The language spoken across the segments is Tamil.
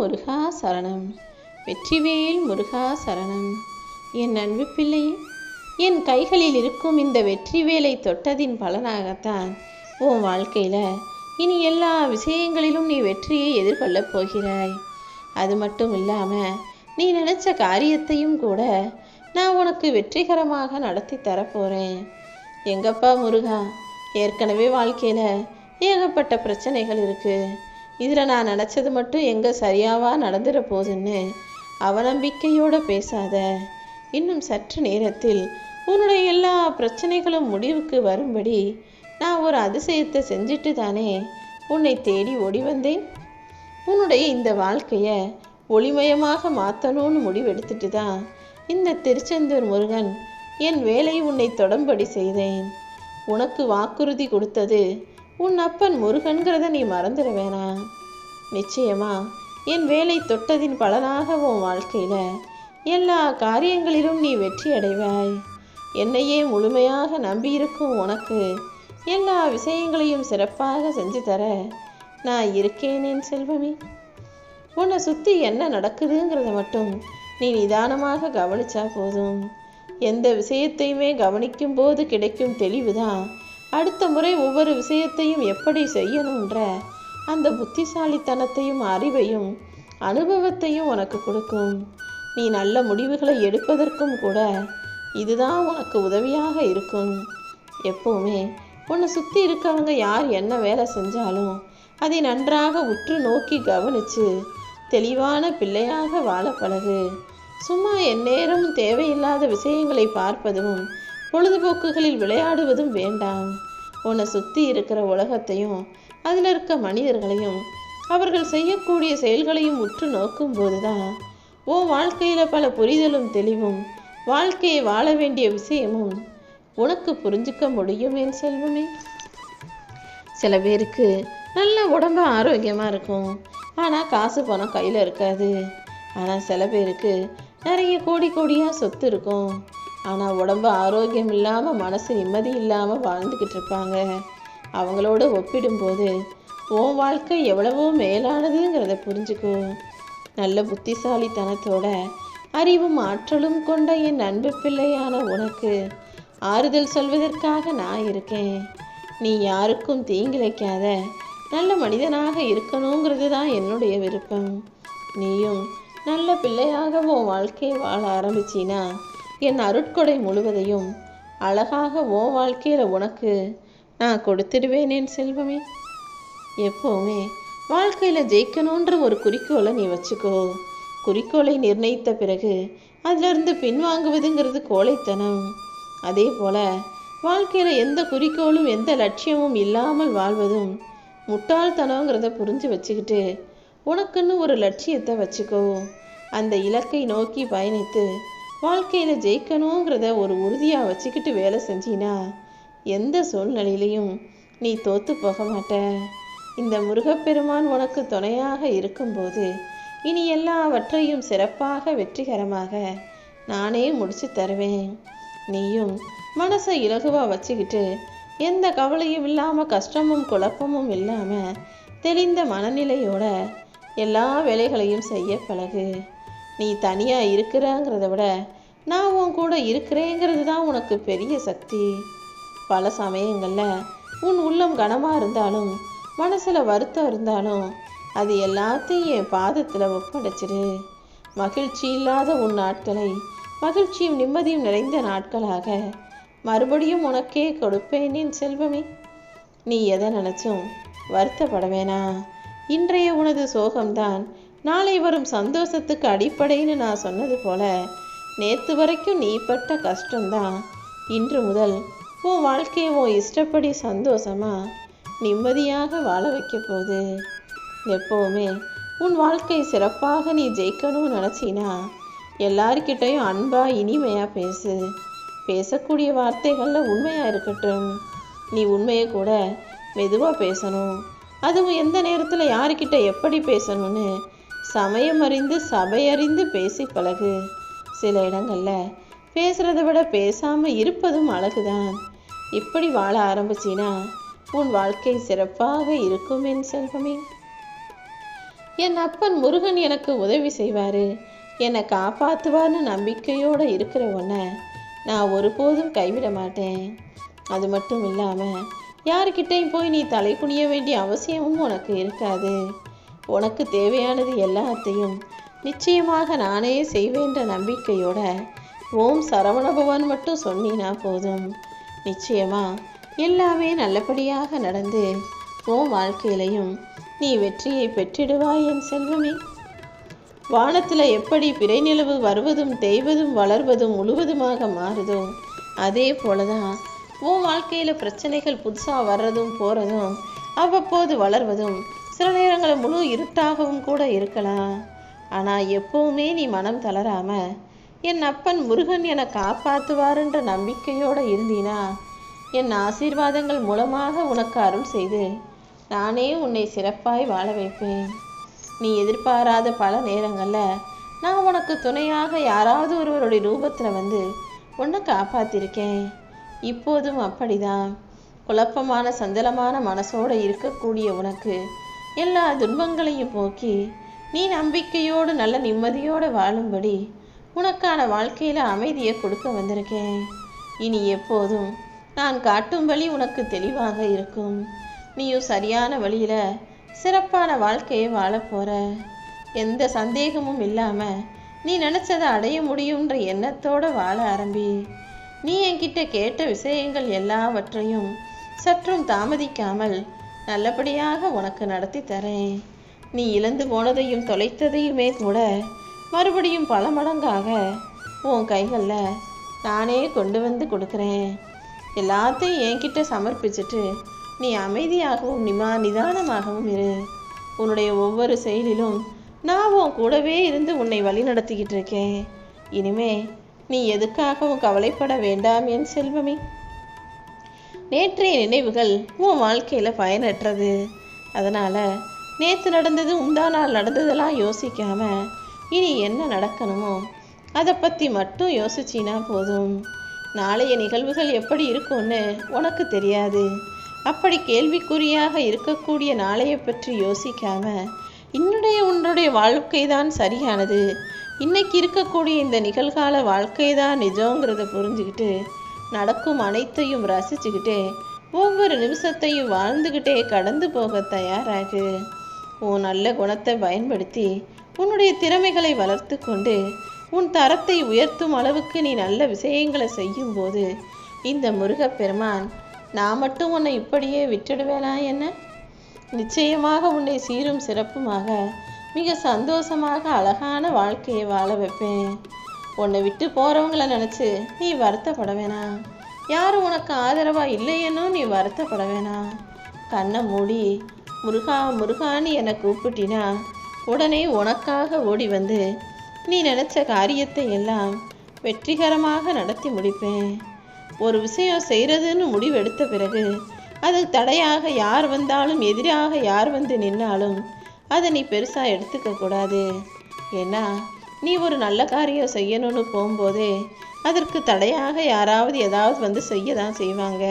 முருகா சரணம். வெற்றிவேல் முருகா சரணம். என் அன்பு பிள்ளை என் கைகளில் இருக்கும் இந்த வெற்றி வேலை தொட்டதின் பலனாகத்தான் உன் வாழ்க்கையில் இனி எல்லா விஷயங்களிலும் நீ வெற்றியை எதிர்கொள்ளப் போகிறாய். அது மட்டும் இல்லாமல் நீ நினச்ச காரியத்தையும் கூட நான் உனக்கு வெற்றிகரமாக நடத்தி தரப்போகிறேன் எங்கப்பா முருகா? ஏற்கனவே வாழ்க்கையில் ஏகப்பட்ட பிரச்சனைகள் இருக்குது இதில் நான் நினச்சது மட்டும் எங்கே சரியாவா நடந்துட போகுதுன்னு அவநம்பிக்கையோடு பேசாத. இன்னும் சற்று நேரத்தில் உன்னுடைய எல்லா பிரச்சனைகளும் முடிவுக்கு வரும்படி நான் ஒரு அதிசயத்தை செஞ்சுட்டு தானே உன்னை தேடி ஓடி வந்தேன். உன்னுடைய இந்த வாழ்க்கையை ஒளிமயமாக மாற்றணும்னு முடிவெடுத்துட்டு தான் இந்த திருச்செந்தூர் முருகன் என் வேலை உன்னை தொடம்படி செய்தேன். உனக்கு வாக்குறுதி கொடுத்தது உன் அப்பன் முருகன்கிறத நீ மறந்துட வேணாம் நிச்சயமா என் வேலை தொட்டதின் பலனாக உன் வாழ்க்கையில் எல்லா காரியங்களிலும் நீ வெற்றி அடைவாய். என்னையே முழுமையாக நம்பியிருக்கும் உனக்கு எல்லா விஷயங்களையும் சிறப்பாக செஞ்சு தர நான் இருக்கேன் என் செல்வமே. உன்னை சுற்றி என்ன நடக்குதுங்கிறத மட்டும் நீ நிதானமாக கவனிச்சா போதும். எந்த விஷயத்தையுமே கவனிக்கும் போது கிடைக்கும் தெளிவு தான் அடுத்த முறை ஒவ்வொரு விஷயத்தையும் எப்படி செய்யணுன்ற அந்த புத்திசாலித்தனத்தையும் அறிவையும் அனுபவத்தையும் உனக்கு கொடுக்கும். நீ நல்ல முடிவுகளை எடுப்பதற்கும் கூட இதுதான் உனக்கு உதவியாக இருக்கும். எப்போவுமே உன்னை சுற்றி இருக்கவங்க யார் என்ன வேலை செஞ்சாலும் அதை நன்றாக உற்று நோக்கி கவனித்து தெளிவான பிள்ளையாக வாழ பழகு. சும்மா எந்நேரம் தேவையில்லாத விஷயங்களை பார்ப்பதும் பொழுதுபோக்குகளில் விளையாடுவதும் வேண்டாம். உன்னை சுற்றி இருக்கிற உலகத்தையும் அதில் இருக்க மனிதர்களையும் அவர்கள் செய்யக்கூடிய செயல்களையும் உற்று நோக்கும்போது தான் உன் வாழ்க்கையில் பல புரிதலும் தெளிவும் வாழ்க்கையை வாழ வேண்டிய விஷயமும் உனக்கு புரிஞ்சுக்க முடியும் என் செல்வமே. சில பேருக்கு நல்ல உடம்பு ஆரோக்கியமாக இருக்கும். ஆனால் காசு பணம் கையில் இருக்காது. ஆனால் சில பேருக்கு நிறைய கோடி கோடியாக சொத்து இருக்கும். ஆனால் உடம்பு ஆரோக்கியம் இல்லாமல் மனசு நிம்மதி இல்லாமல் வாழ்ந்துக்கிட்டு இருப்பாங்க. அவங்களோட ஒப்பிடும்போது உன் வாழ்க்கை எவ்வளவோ மேலானதுங்கிறத புரிஞ்சுக்கோ. நல்ல புத்திசாலித்தனத்தோட அறிவும் ஆற்றலும் கொண்ட என் அன்பு பிள்ளையான உனக்கு ஆறுதல் சொல்வதற்காக நான் இருக்கேன். நீ யாருக்கும் தீங்கிழைக்காத. நல்ல மனிதனாக இருக்கணுங்கிறது தான் என்னுடைய விருப்பம். நீயும் நல்ல பிள்ளையாக உன் வாழ்க்கையை வாழ ஆரம்பிச்சினா என் அருட்கொடை முழுவதையும் அழகாக ஓ வாழ்க்கையில் உனக்கு நான் கொடுத்துடுவேன் என் செல்வமே. எப்போவுமே வாழ்க்கையில் ஜெயிக்கணுன்ற ஒரு குறிக்கோளை நீ வச்சுக்கோ. குறிக்கோளை நிர்ணயித்த பிறகு அதிலிருந்து பின்வாங்குவதுங்கிறது கோழைத்தனம். அதே போல் வாழ்க்கையில் எந்த குறிக்கோளும் எந்த லட்சியமும் இல்லாமல் வாழ்வதும் முட்டாள்தனங்கிறத புரிஞ்சு வச்சுக்கிட்டு உனக்குன்னு ஒரு லட்சியத்தை வச்சுக்கோ. அந்த இலக்கை நோக்கி பயணித்து வாழ்க்கையில் ஜெயிக்கணுங்கிறத ஒரு உறுதியாக வச்சுக்கிட்டு வேலை செஞ்சினா எந்த சூழ்நிலையிலையும் நீ தோத்து போக மாட்ட இந்த முருகப்பெருமான் உனக்கு துணையாக இருக்கும்போது இனி எல்லாவற்றையும் சிறப்பாக வெற்றிகரமாக நானே முடிச்சு தருவேன். நீயும் மனசை இலகுவாக வச்சுக்கிட்டு எந்த கவலையும் இல்லாமல் கஷ்டமும் குழப்பமும் இல்லாமல் தெளிந்த மனநிலையோட எல்லா வேலைகளையும் செய்ய பழகு. நீ தனியாக இருக்கிறங்கிறத விட நான் உன் கூட இருக்கிறேங்கிறது தான் உனக்கு பெரிய சக்தி. பல சமயங்களில் உன் உள்ளம் கனமாக இருந்தாலும் மனசில் வருத்தம் இருந்தாலும் அது எல்லாத்தையும் என் பாதத்தில் ஒப்படைச்சிடு மகிழ்ச்சி இல்லாத உன் நாட்களை மகிழ்ச்சியும் நிம்மதியும் நிறைந்த நாட்களாக மறுபடியும் உனக்கே கொடுப்பேன் என் செல்வமே. நீ எதை நினச்சும் வருத்தப்பட வேணாம். இன்றைய உனது சோகம்தான் நாளை வரும் சந்தோஷத்துக்கு அடிப்படைன்னு நான் சொன்னது போல நேற்று வரைக்கும் நீ பட்ட கஷ்டம்தான். இன்று முதல் உன் வாழ்க்கையை உன் இஷ்டப்படி சந்தோஷமா நிம்மதியாக வாழ வைக்க போகுது. எப்போவுமே உன் வாழ்க்கை சிறப்பாக நீ ஜெயிக்கணும்னு நினச்சினா எல்லார்கிட்டையும் அன்பாக இனிமையாக பேசு. பேசக்கூடிய வார்த்தைகளில் உண்மையாக இருக்கட்டும். நீ உண்மையை கூட மெதுவாக பேசணும். அதுவும் எந்த நேரத்தில் யாருக்கிட்ட எப்படி பேசணும்னு சமயம் அறிந்து சபையறிந்து பேசி பழகு. சில இடங்களில் பேசுகிறத விட பேசாமல் இருப்பதும் அழகுதான். இப்படி வாழ ஆரம்பிச்சினா உன் வாழ்க்கை சிறப்பாக இருக்கும் என் செல்வமே. என் அப்பன் முருகன் எனக்கு உதவி செய்வார். என்னை காப்பாற்றுவார்னு நம்பிக்கையோடு இருக்கிற உன்னை நான் ஒருபோதும் கைவிட மாட்டேன். அது மட்டும் இல்லாமல் யாருக்கிட்டையும் போய் நீ தலை குனிய வேண்டிய அவசியமும் உனக்கு இருக்காது. உனக்கு தேவையானது எல்லாத்தையும் நிச்சயமாக நானே செய்வேன்ற நம்பிக்கையோட ஓம் சரவணபவன் மட்டும் சொன்னினா போதும். நிச்சயமா எல்லாமே நல்லபடியாக நடந்து உன் வாழ்க்கையிலையும் நீ வெற்றியை பெற்றிடுவாய் என் செல்வமே. வானத்தில் எப்படி பிறைநிலவு வருவதும் தேய்வதும் வளர்வதும் முழுவதுமாக மாறுதோ அதே போலதான் உன் வாழ்க்கையில் பிரச்சனைகள் புதுசாக வர்றதும் போகிறதும் அவ்வப்போது வளர்வதும் சில நேரங்களில் முழு இருட்டாகவும் கூட இருக்கலாம். ஆனால் எப்போவுமே நீ மனம் தளராம என் அப்பன் முருகன் என காப்பாற்றுவாருன்ற நம்பிக்கையோடு இருந்தீனா என் ஆசீர்வாதங்கள் மூலமாக உனக்கு அருள் செய்து நானே உன்னை சிறப்பாய் வாழ வைப்பேன். நீ எதிர்பாராத பல நேரங்களில் நான் உனக்கு துணையாக யாராவது ஒருவருடைய ரூபத்தில் வந்து உன்னை காப்பாத்திருக்கேன். இப்போதும் அப்படிதான். குழப்பமான சஞ்சலமான மனசோடு இருக்கக்கூடிய உனக்கு எல்லா துன்பங்களையும் போக்கி நீ நம்பிக்கையோடு நல்ல நிம்மதியோடு வாழும்படி உனக்கான வாழ்க்கையில் அமைதியை கொடுக்க வந்திருக்கேன். இனி எப்போதும் நான் காட்டும் வழி உனக்கு தெளிவாக இருக்கும். நீயும் சரியான வழியில் சிறப்பான வாழ்க்கையை வாழப் போற. எந்த சந்தேகமும் இல்லாமல் நீ நினச்சதை அடைய முடியுன்ற எண்ணத்தோடு வாழ ஆரம்பி. நீ என்கிட்ட கேட்ட விஷயங்கள் எல்லாவற்றையும் சற்றும் தாமதிக்காமல் நல்லபடியாக உனக்கு நடத்தி தரேன். நீ இழந்து போனதையும் தொலைத்ததையுமே கூட மறுபடியும் பல மடங்காக உன் கைகளில் நானே கொண்டு வந்து கொடுக்குறேன். எல்லாத்தையும் என்கிட்ட சமர்ப்பிச்சுட்டு நீ அமைதியாகவும் நிமா நிதானமாகவும் இரு. உன்னுடைய ஒவ்வொரு செயலிலும் நான் உன் கூடவே இருந்து உன்னை வழி நடத்திக்கிட்டு இருக்கேன். இனிமே நீ எதுக்காகவும் கவலைப்பட வேண்டாம் என் செல்வமே. நேற்றைய நினைவுகள் உன் வாழ்க்கையில் பயனற்றது. அதனால் நேற்று நடந்தது உண்டா நாள் நடந்ததெல்லாம் யோசிக்காம இனி என்ன நடக்கணுமோ அதை பற்றி மட்டும் யோசிச்சினா போதும். நாளைய நிகழ்வுகள் எப்படி இருக்கும்னு உனக்கு தெரியாது. அப்படி கேள்விக்குறியாக இருக்கக்கூடிய நாளைய பற்றி யோசிக்காம இன்னுடைய உன்னுடைய வாழ்க்கை தான் சரியானது. இன்னைக்கு இருக்கக்கூடிய இந்த நிகழ்கால வாழ்க்கை தான் நிஜங்கிறத புரிஞ்சுக்கிட்டு நடக்கும் அனைத்தையும் ரசிச்சுக்கிட்டே ஒவ்வொரு நிமிஷத்தையும் வாழ்ந்துக்கிட்டே கடந்து போக தயாராகு. உன் நல்ல குணத்தை பயன்படுத்தி உன்னுடைய திறமைகளை வளர்த்து கொண்டு உன் தரத்தை உயர்த்தும் அளவுக்கு நீ நல்ல விஷயங்களை செய்யும்போது இந்த முருகப்பெருமான் நான் மட்டும் உன்னை இப்படியே விட்டுடுவேனா என்ன? நிச்சயமாக உன்னை சீரும் சிறப்புமாக மிக சந்தோஷமாக அழகான வாழ்க்கையை வாழ வைப்பேன். உன்னை விட்டு போகிறவங்கள நினச்சி நீ வருத்தப்பட வேணாம் யாரும் உனக்கு ஆதரவாக இல்லையேனும் நீ வருத்தப்பட வேணாம் கண்ணை மூடி முருகா முருகான்னு என்னை கூப்பிட்டினா உடனே உனக்காக ஓடி வந்து நீ நினச்ச காரியத்தை எல்லாம் வெற்றிகரமாக நடத்தி முடிப்பேன். ஒரு விஷயம் செய்கிறதுன்னு முடிவெடுத்த பிறகு அது தடையாக யார் வந்தாலும் எதிராக யார் வந்து நின்னாலும் அதை நீ பெருசாக எடுத்துக்க கூடாது. ஏன்னா நீ ஒரு நல்ல காரியம் செய்யணும்னு போகும்போதே அதற்கு தடையாக யாராவது ஏதாவது வந்து செய்ய தான் செய்வாங்க.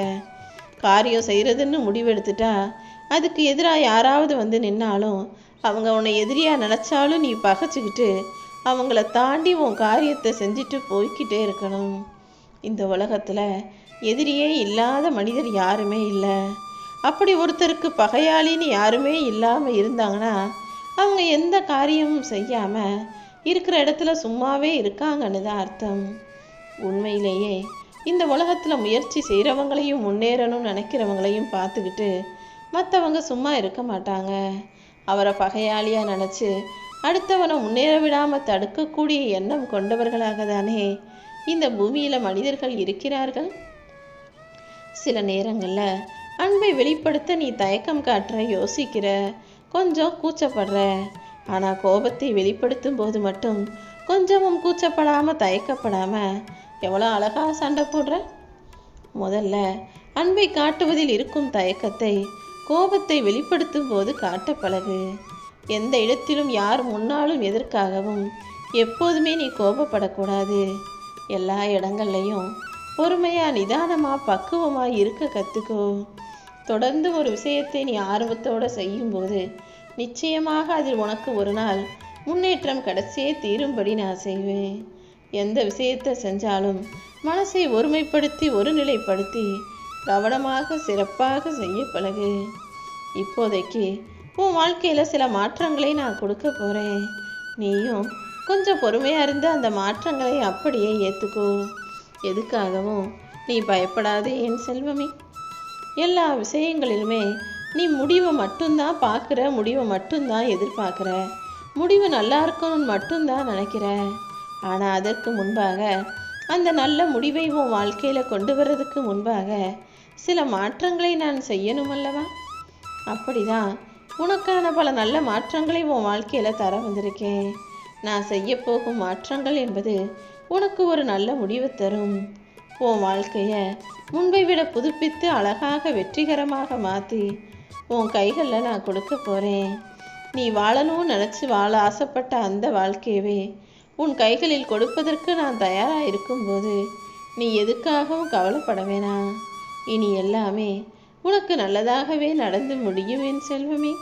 காரியம் செய்கிறதுன்னு முடிவெடுத்துட்டா அதுக்கு எதிராக யாராவது வந்து நின்னாலும் அவங்க உன்னை எதிரியாக நினச்சாலும் நீ பகைச்சிக்கிட்டு அவங்கள தாண்டி உன் காரியத்தை செஞ்சுட்டு போய்க்கிட்டே இருக்கணும். இந்த உலகத்தில் எதிரியே இல்லாத மனிதர் யாருமே இல்லை. அப்படி ஒருத்தருக்கு பகையாளின்னு யாருமே இல்லாமல் இருந்தாங்கன்னா அவங்க எந்த காரியமும் செய்யாமல் இருக்கிற இடத்துல சும்மாவே இருக்காங்கன்னு தான் அர்த்தம். உண்மையிலேயே இந்த உலகத்தில் முயற்சி செய்கிறவங்களையும் முன்னேறணும்னு நினைக்கிறவங்களையும் பார்த்துக்கிட்டு மற்றவங்க சும்மா இருக்க மாட்டாங்க. அவரை பகையாளியாக நினச்சி அடுத்தவனை முன்னேற விடாமல் தடுக்கக்கூடிய எண்ணம் கொண்டவர்களாக தானே இந்த பூமியில் மனிதர்கள் இருக்கிறார்கள்? சில நேரங்களில் அன்பை வெளிப்படுத்த நீ தயக்கம் காட்டுற யோசிக்கிற கொஞ்சம் கூச்சப்படுற ஆனால் கோபத்தை வெளிப்படுத்தும் போது மட்டும் கொஞ்சமும் கூச்சப்படாமல் தயக்கப்படாமல் எவ்வளோ அழகாக சண்டை போடுற? முதல்ல அன்பை காட்டுவதில் இருக்கும் தயக்கத்தை கோபத்தை வெளிப்படுத்தும் போது காட்ட பழகு. எந்த இடத்திலும் யார் முன்னாலும் எதற்காகவும் எப்போதுமே நீ கோபப்படக்கூடாது. எல்லா இடங்கள்லையும் பொறுமையாக நிதானமாக பக்குவமாக இருக்க கற்றுக்கோ தொடர்ந்து ஒரு விஷயத்தை நீ ஆர்வத்தோடு செய்யும்போது நிச்சயமாக அதில் உனக்கு ஒரு நாள் முன்னேற்றம் கடைசியே தீரும்படி நான் செய்வேன். எந்த விஷயத்தை செஞ்சாலும் மனசை ஒருமைப்படுத்தி ஒருநிலைப்படுத்தி கவனமாக சிறப்பாக செய்ய பழகு இப்போதைக்கு உன் வாழ்க்கையில் சில மாற்றங்களை நான் கொடுக்க போகிறேன் நீயும் கொஞ்சம் பொறுமையாக இருந்து அந்த மாற்றங்களை அப்படியே ஏற்றுக்கோ எதுக்காகவும் நீ பயப்படாதே என் செல்வமே. எல்லா விஷயங்களிலுமே நீ முடிவை மட்டும்தான் பார்க்குற முடிவை மட்டும்தான் எதிர்பார்க்குற. முடிவு நல்லா இருக்கணும்னு மட்டும்தான் நினைக்கிற. ஆனால் அதற்கு முன்பாக அந்த நல்ல முடிவை உன் வாழ்க்கையில் கொண்டு வர்றதுக்கு முன்பாக சில மாற்றங்களை நான் செய்யணும் அல்லவா? அப்படிதான் உனக்கான பல நல்ல மாற்றங்களை உன் வாழ்க்கையில் தர வந்திருக்கேன். நான் செய்ய போகும் மாற்றங்கள் என்பது உனக்கு ஒரு நல்ல முடிவு தரும். உன் வாழ்க்கையை முன்பை விட புதுப்பித்து அழகாக வெற்றிகரமாக மாற்றி உன் கைகளில் நான் கொடுக்க போகிறேன் நீ வாழணும்னு நினச்சி வாழ ஆசைப்பட்ட அந்த வாழ்க்கையவே. உன் கைகளில் கொடுப்பதற்கு நான் தயாராக இருக்கும்போது நீ எதுக்காகவும் கவலைப்பட வேணாம். இனி எல்லாமே உனக்கு நல்லதாகவே நடந்து முடியும் என் செல்வமே.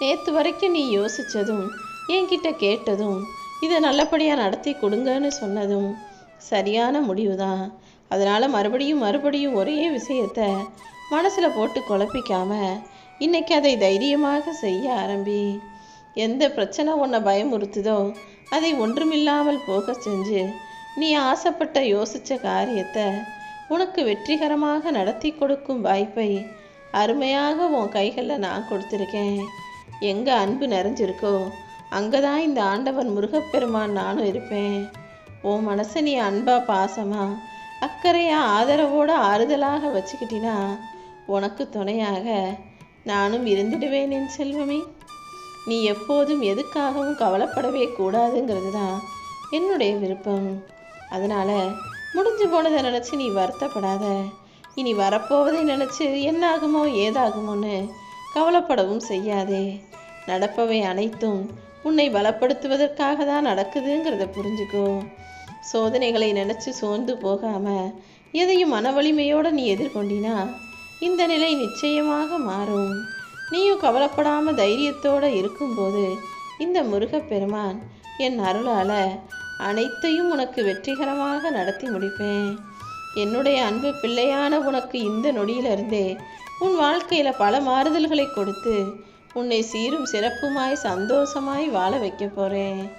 நேற்று வரைக்கும் நீ யோசித்ததும் என்கிட்ட கேட்டதும் இதை நல்லபடியாக நடத்தி கொடுங்கன்னு சொன்னதும் சரியான முடிவு தான் அதனால் மறுபடியும் மறுபடியும் ஒரே விஷயத்த மனசில் போட்டு குழப்பிக்காம இன்னைக்கு அதை தைரியமாக செய்ய ஆரம்பி. எந்த பிரச்சனை உன்னை பயமுறுத்துதோ அதை ஒன்றுமில்லாமல் போக செஞ்சு நீ ஆசைப்பட்ட யோசித்த காரியத்தை உனக்கு வெற்றிகரமாக நடத்தி கொடுக்கும் வாய்ப்பை அருமையாக உன் கைகளில் நான் கொடுத்துருக்கேன். எங்கே அன்பு நிறைஞ்சிருக்கோ அங்கே தான் இந்த ஆண்டவன் முருகப்பெருமான் நானும் இருப்பேன். உன் மனசை நீ அன்பா பாசமா அக்கறையாக ஆதரவோடு ஆறுதலாக வச்சுக்கிட்டினா உனக்கு துணையாக நானும் இருந்துடுவேன் என் செல்வமே. நீ எப்போதும் எதுக்காகவும் கவலைப்படவே கூடாதுங்கிறது தான் என்னுடைய விருப்பம். அதனால் முடிஞ்சு போனதை நினச்சி நீ வருத்தப்படாத. இனி வரப்போவதை நினச்சி என்னாகுமோ ஏதாகுமோன்னு கவலைப்படவும் செய்யாதே. நடப்பவை அனைத்தும் உன்னை பலப்படுத்துவதற்காக தான் நடக்குதுங்கிறத புரிஞ்சுக்கோ. சோதனைகளை நினச்சி சோர்ந்து போகாமல் எதையும் மன வலிமையோடு நீ எதிர்கொண்டினா இந்த நிலை நிச்சயமாக மாறும். நீயும் கவலைப்படாம தைரியத்தோட இருக்கும்போது இந்த முருகப்பெருமான் என் அருளால் அனைத்தையும் உனக்கு வெற்றிகரமாக நடத்தி முடிப்பேன். என்னுடைய அன்பு பிள்ளையான உனக்கு இந்த நொடியிலிருந்தே உன் வாழ்க்கையில் பல மாறுதல்களை கொடுத்து உன்னை சீரும் சிறப்புமாய் சந்தோஷமாய் வாழ வைக்க போகிறேன்